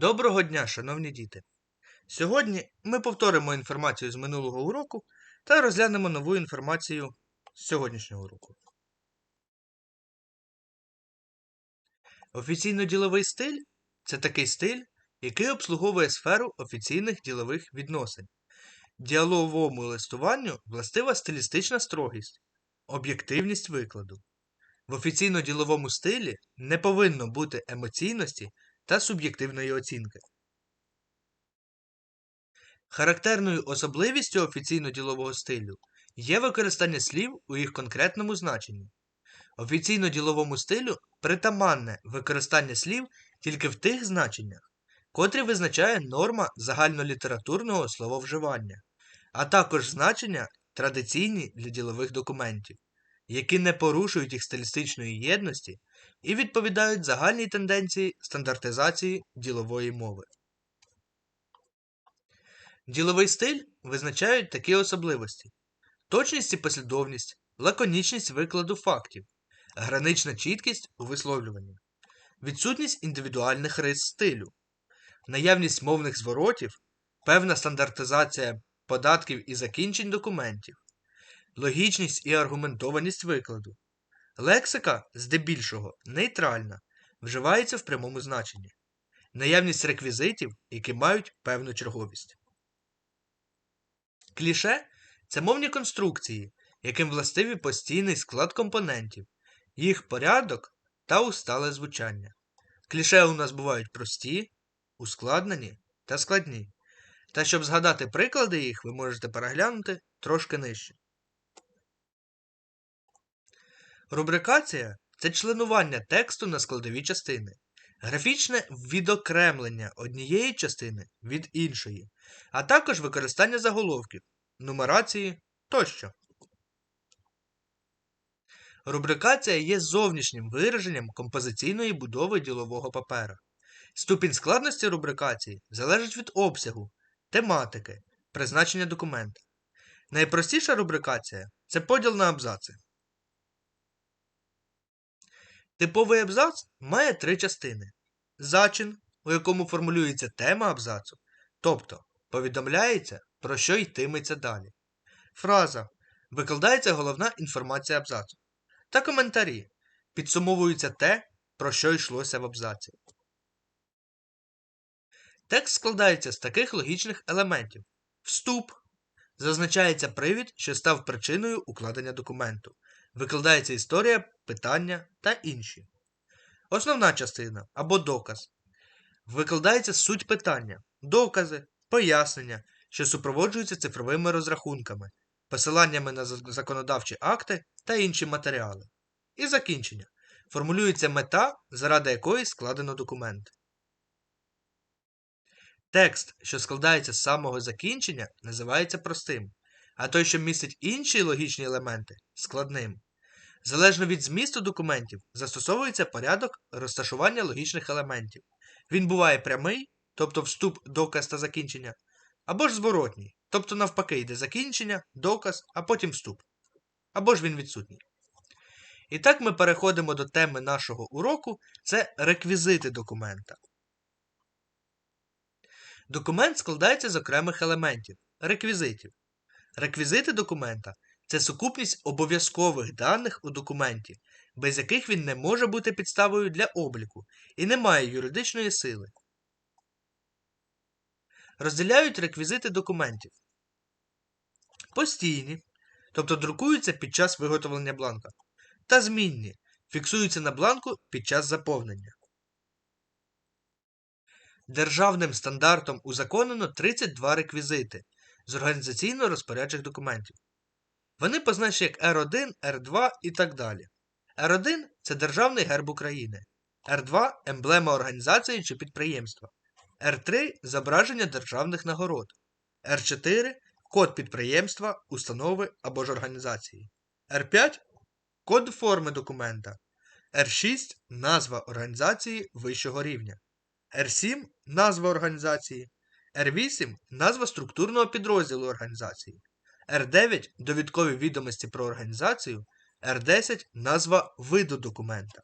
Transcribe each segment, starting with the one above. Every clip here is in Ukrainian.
Доброго дня, шановні діти! Сьогодні ми повторимо інформацію з минулого уроку та розглянемо нову інформацію з сьогоднішнього уроку. Офіційно-діловий стиль це такий стиль, який обслуговує сферу офіційних ділових відносин. Діаловому листуванню властива стилістична строгість, об'єктивність викладу. В офіційно-діловому стилі не повинно бути емоційності та суб'єктивної оцінки. Характерною особливістю офіційно-ділового стилю є використання слів у їх конкретному значенні. Офіційно-діловому стилю притаманне використання слів тільки в тих значеннях, котрі визначає норма загальнолітературного слововживання, а також значення традиційні для ділових документів, які не порушують їх стилістичної єдності і відповідають загальній тенденції стандартизації ділової мови. Діловий стиль визначають такі особливості: точність і послідовність, лаконічність викладу фактів, гранична чіткість у висловлюванні, відсутність індивідуальних рис стилю, наявність мовних зворотів, певна стандартизація податків і закінчень документів, логічність і аргументованість викладу. Лексика, здебільшого, нейтральна, вживається в прямому значенні, наявність реквізитів, які мають певну черговість. Кліше це мовні конструкції, яким властиві постійний склад компонентів, їх порядок та устале звучання. Кліше у нас бувають прості, ускладнені та складні. Та щоб згадати приклади їх, ви можете переглянути трошки нижче. Рубрикація це членування тексту на складові частини, графічне відокремлення однієї частини від іншої, а також використання заголовків, нумерації тощо. Рубрикація є зовнішнім вираженням композиційної будови ділового папера. Ступінь складності рубрикації залежить від обсягу, тематики, призначення документа. Найпростіша рубрикація це поділ на абзаци. Типовий абзац має три частини: зачин, у якому формулюється тема абзацу, тобто повідомляється, про що йтиметься далі. Фраза викладається головна інформація абзацу. Та коментарі підсумовується те, про що йшлося в абзаці. Текст складається з таких логічних елементів: вступ. Зазначається привід, що став причиною укладення документу. Викладається історія, питання та інші. Основна частина або доказ. Викладається суть питання, докази, пояснення, що супроводжуються цифровими розрахунками, посиланнями на законодавчі акти та інші матеріали. І закінчення. Формулюється мета, заради якої складено документ. Текст, що складається з самого закінчення, називається простим, а той, що містить інші логічні елементи складним. Залежно від змісту документів, застосовується порядок розташування логічних елементів. Він буває прямий, тобто вступ, доказ та закінчення, або ж зворотній, тобто навпаки йде закінчення, доказ, а потім вступ. Або ж він відсутній. І так ми переходимо до теми нашого уроку це реквізити документа. Документ складається з окремих елементів реквізитів. Реквізити документа це сукупність обов'язкових даних у документі, без яких він не може бути підставою для обліку і не має юридичної сили. Розділяють реквізити документів. Постійні, тобто друкуються під час виготовлення бланка, та змінні, фіксуються на бланку під час заповнення. Державним стандартом узаконено 32 реквізити з організаційно розпорядчих документів. Вони позначені як R1, R2 і так далі. R1 це Державний герб України, R2 емблема організації чи підприємства, R3 зображення державних нагород, R4 код підприємства, установи або ж організації, R5 код форми документа, R6 назва організації вищого рівня. R7 назва організації, R8 назва структурного підрозділу організації, R9 довідкові відомості про організацію, R10 назва виду документа.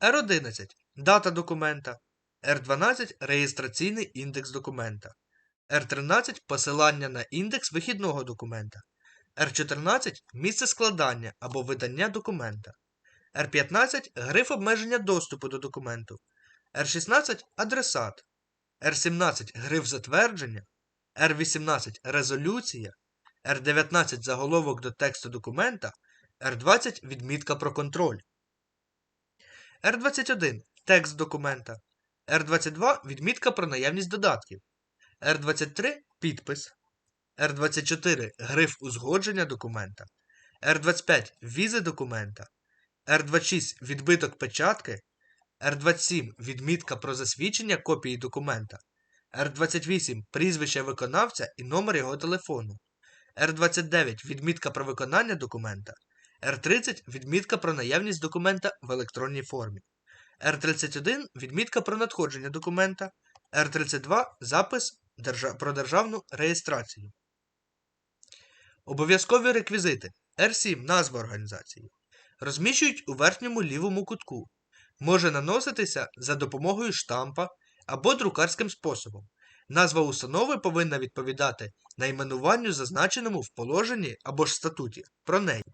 R11 дата документа, R12 реєстраційний індекс документа. R13 посилання на індекс вихідного документа. R14 місце складання або видання документа. R15 гриф обмеження доступу до документу. R16 адресат. R17 гриф затвердження. R18 резолюція. R19 заголовок до тексту документа. R20 відмітка про контроль. R21 текст документа. R22 відмітка про наявність додатків. R23 підпис. R24 гриф узгодження документа. R25 візи документа. R26 відбиток печатки. R27 відмітка про засвідчення копії документа. R28 прізвище виконавця і номер його телефону. R29 відмітка про виконання документа. R30 відмітка про наявність документа в електронній формі. R31 відмітка про надходження документа. R32 запис про державну реєстрацію. Обов'язкові реквізити. R7 назва організації. Розміщують у верхньому лівому кутку. Може наноситися за допомогою штампа або друкарським способом. Назва установи повинна відповідати найменуванню, зазначеному в положенні або ж статуті про неї.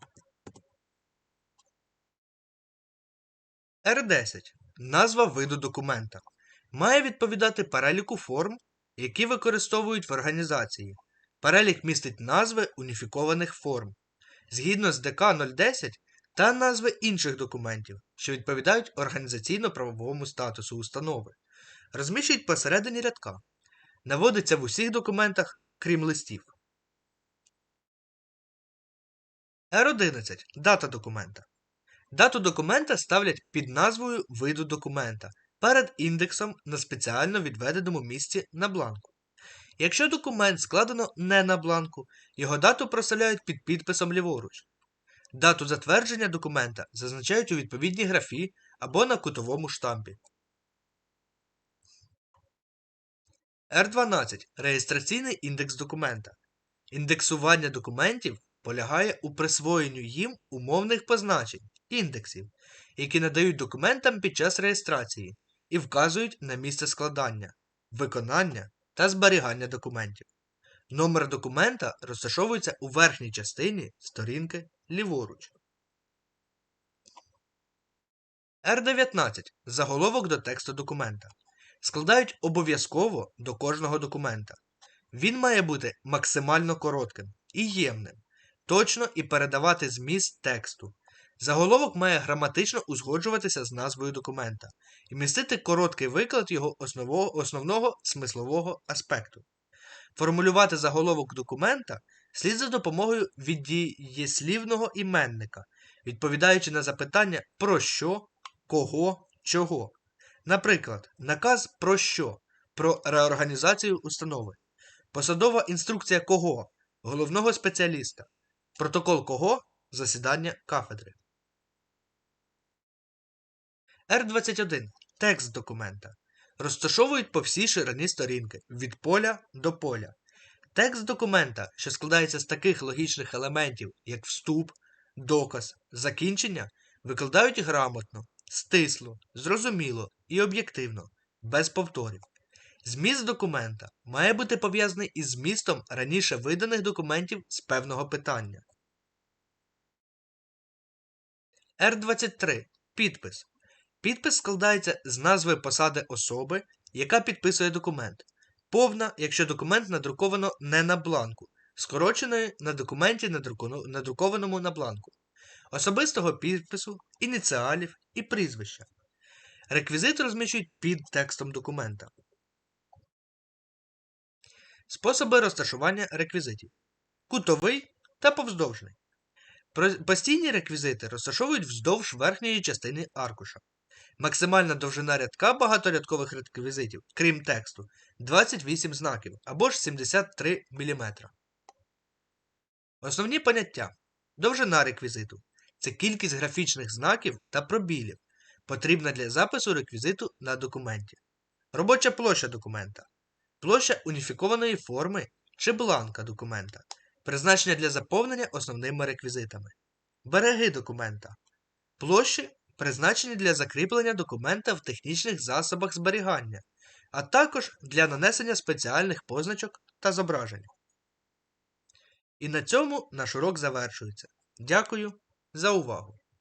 R10. Назва виду документа. Має відповідати переліку форм, які використовують в організації. Перелік містить назви уніфікованих форм. Згідно з ДК 010 та назви інших документів, що відповідають організаційно-правовому статусу установи. Розміщують посередині рядка. Наводиться в усіх документах, крім листів. R11. Дата документа. Дату документа ставлять під назвою виду документа перед індексом на спеціально відведеному місці на бланку. Якщо документ складено не на бланку, його дату проставляють під підписом ліворуч. Дату затвердження документа зазначають у відповідній графі або на кутовому штампі. R12 реєстраційний індекс документа. Індексування документів полягає у присвоєнню їм умовних позначень індексів, які надають документам під час реєстрації і вказують на місце складання, виконання та зберігання документів. Номер документа розташовується у верхній частині сторінки ліворуч. R19 заголовок до тексту документа. Складають обов'язково до кожного документа. Він має бути максимально коротким і ємним, точно і передавати зміст тексту. Заголовок має граматично узгоджуватися з назвою документа і містити короткий виклад його основного, основного смислового аспекту. Формулювати заголовок документа слід за допомогою віддієслівного іменника, відповідаючи на запитання про що, кого, чого. Наприклад, наказ про що? Про реорганізацію установи. Посадова інструкція кого? Головного спеціаліста. Протокол кого? Засідання кафедри. R21. Текст документа. Розташовують по всій ширині сторінки від поля до поля. Текст документа, що складається з таких логічних елементів, як вступ, доказ, закінчення, викладають грамотно, стисло, зрозуміло і об'єктивно, без повторів. Зміст документа має бути пов'язаний із змістом раніше виданих документів з певного питання. R23. Підпис. Підпис складається з назви посади особи, яка підписує документ. Повна, якщо документ надруковано не на бланку, скороченої на документі, надруковано- надрукованому на бланку, особистого підпису, ініціалів і прізвища. Реквізити розміщують під текстом документа. Способи розташування реквізитів. Кутовий та повздовжний. Постійні реквізити розташовують вздовж верхньої частини аркуша. Максимальна довжина рядка багаторядкових реквізитів, крім тексту, 28 знаків або ж 73 мм. Основні поняття. Довжина реквізиту це кількість графічних знаків та пробілів, потрібна для запису реквізиту на документі. Робоча площа документа. Площа уніфікованої форми чи бланка документа, призначення для заповнення основними реквізитами. Береги документа. Площі призначені для закріплення документа в технічних засобах зберігання, а також для нанесення спеціальних позначок та зображень. І на цьому наш урок завершується. Дякую за увагу!